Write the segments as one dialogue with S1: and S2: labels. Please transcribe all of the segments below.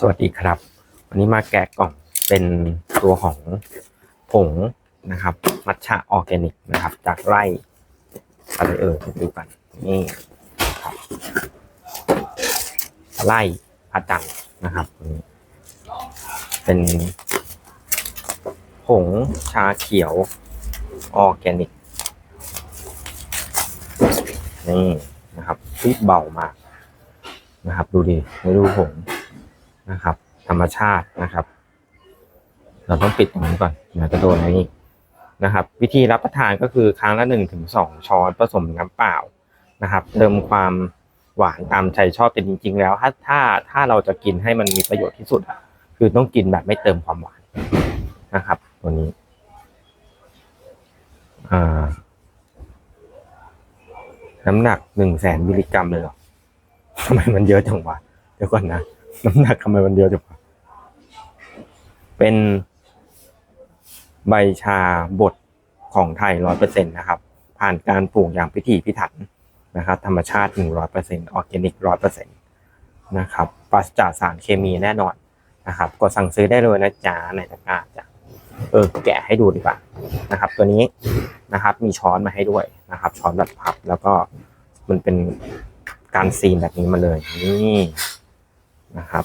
S1: สวัสดีครับ วันนี้มาแกะกล่องเป็นตัวของผงนะครับ มัทฉะออร์แกนิกนะครับ จากไร่อะไรเอ่ยดูกัน นี่ครับไร่พัดจันทร์นะครับนี่เป็นผงชาเขียวออร์แกนิกนี่นะครับรีบเบามากนะครับ ดูดิไม่ดูผง นะครับ ธรรมชาตินะครับ เราต้องปิดตรงนี้ก่อนเดี๋ยวจะโดนอะไรนี่นะครับ วิธีรับประทานก็คือครั้งละหนึ่งถึงสองช้อนผสมน้ำเปล่านะครับ เติมความหวานตามใจชอบแต่จริง ๆ แล้วถ้าถ้าถ้าเราจะกินให้มันมีประโยชน์ที่สุดอะคือต้องกินแบบไม่เติมความหวานนะครับ ตัวนี้อ่าน้ำหนักหนึ่งแสนมิลลิกรัมเลยเหรอทำไมมันเยอะจังวะเดี๋ยวก่อนนะ น้ำหนักทำไมมันเยอะจังเป็นใบชาบดของไทยร้อยเปอร์เซ็นต์นะครับ ผ่านการปลูกอย่างพิถีพิถันนะครับ ธรรมชาติหนึ่งร้อยเปอร์เซ็นต์ออร์แกนิกร้อยเปอร์เซ็นต์นะครับปราศจากสารเคมีแน่นอนนะครับกดสั่งซื้อได้เลยนะจ๊ะในตะกร้าจ้ะเออแกะให้ดูดีกว่านะครับ ตัวนี้นะครับ มีช้อนมาให้ด้วยนะครับ ช้อนแบบพับแล้วก็มันเป็นการซีนแบบนี้มาเลยนี่ นะครับ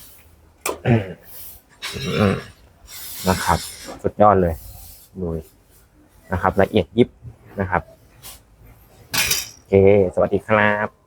S1: นะครับ สุดยอดเลยดูนะครับ ละเอียดยิบนะครับ โอเค สวัสดีครับ